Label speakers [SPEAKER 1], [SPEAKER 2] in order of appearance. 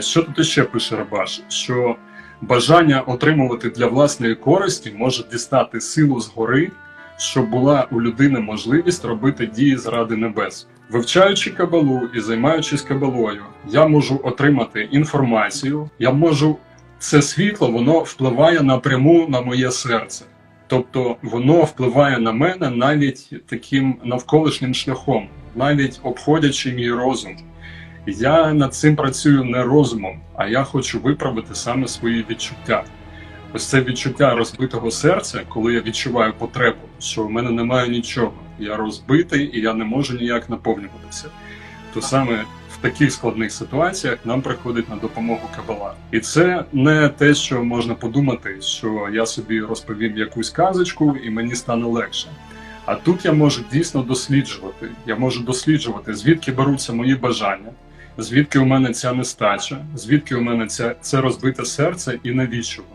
[SPEAKER 1] Що тут ще пише Рабаш? Що бажання отримувати для власної користі може дістати силу згори, щоб була у людини можливість робити дії заради небес. Вивчаючи кабалу і займаючись кабалою, я можу отримати інформацію, я можу це світло, воно впливає напряму на моє серце. Тобто воно впливає на мене навіть таким навколишнім шляхом, навіть обходячи мій розум. Я над цим працюю не розумом, а я хочу виправити саме свої відчуття. Ось це відчуття розбитого серця, коли я відчуваю потребу, що в мене немає нічого. Я розбитий і я не можу ніяк наповнюватися. То саме в таких складних ситуаціях нам приходить на допомогу кабала. І це не те, що можна подумати, що я собі розповім якусь казочку і мені стане легше. А тут я можу дійсно досліджувати. Я можу досліджувати, звідки беруться мої бажання, звідки у мене ця нестача, звідки у мене ця, це розбите серце і навіщо воно.